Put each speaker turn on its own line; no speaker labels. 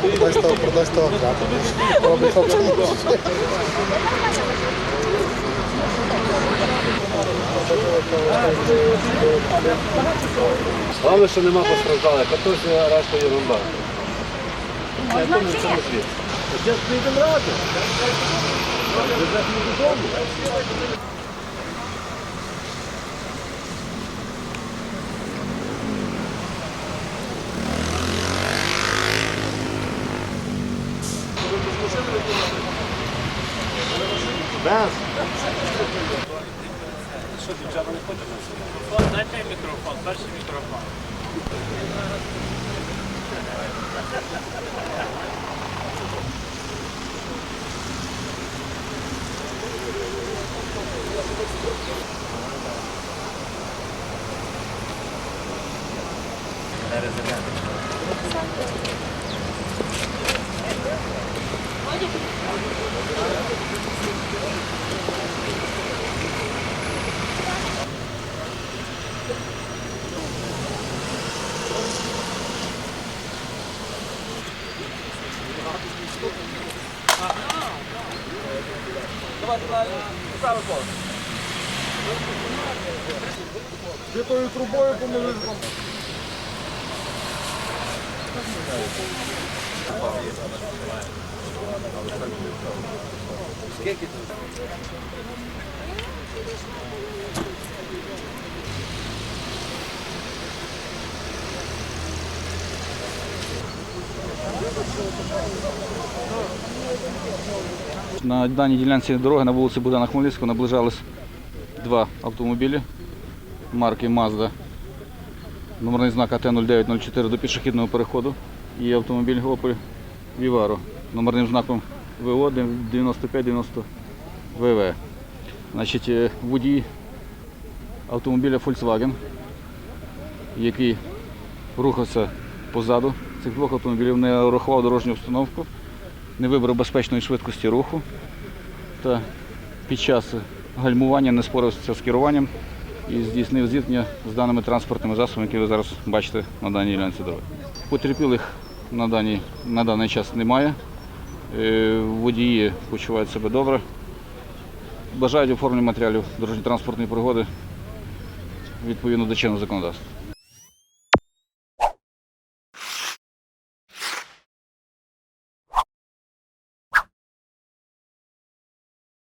продай 100, продай 100 взяти. Робить автомобіль.
Головне, що нема постраждалих, а то все решта ерунда. Я думаю, не світ. Я ж не йдемо ради. Без.
Дайте мікрофон, перший мікрофон.
Тою трубою помили.
На даній ділянці дороги на вулиці Богдана Хмельницького наближались два автомобілі марки Mazda. Номерний знак АТ-0904 до пішохідного переходу і автомобіль Opel Vivaro номерним знаком ВО 9590 ВВ. Значить, е, водій автомобіля Volkswagen, який рухався позаду цих двох автомобілів, не урахував дорожню установку не вибрав безпечної швидкості руху та під час гальмування не спорився з керуванням і здійснив зіткнення з даними транспортними засобами, які ви зараз бачите на даній ділянці дороги. Потерпілих на, даній, на даний час немає. Е, Водії почувають себе добре. Бажають оформлення матеріалів дорожньо-транспортної пригоди відповідно до чинного законодавства.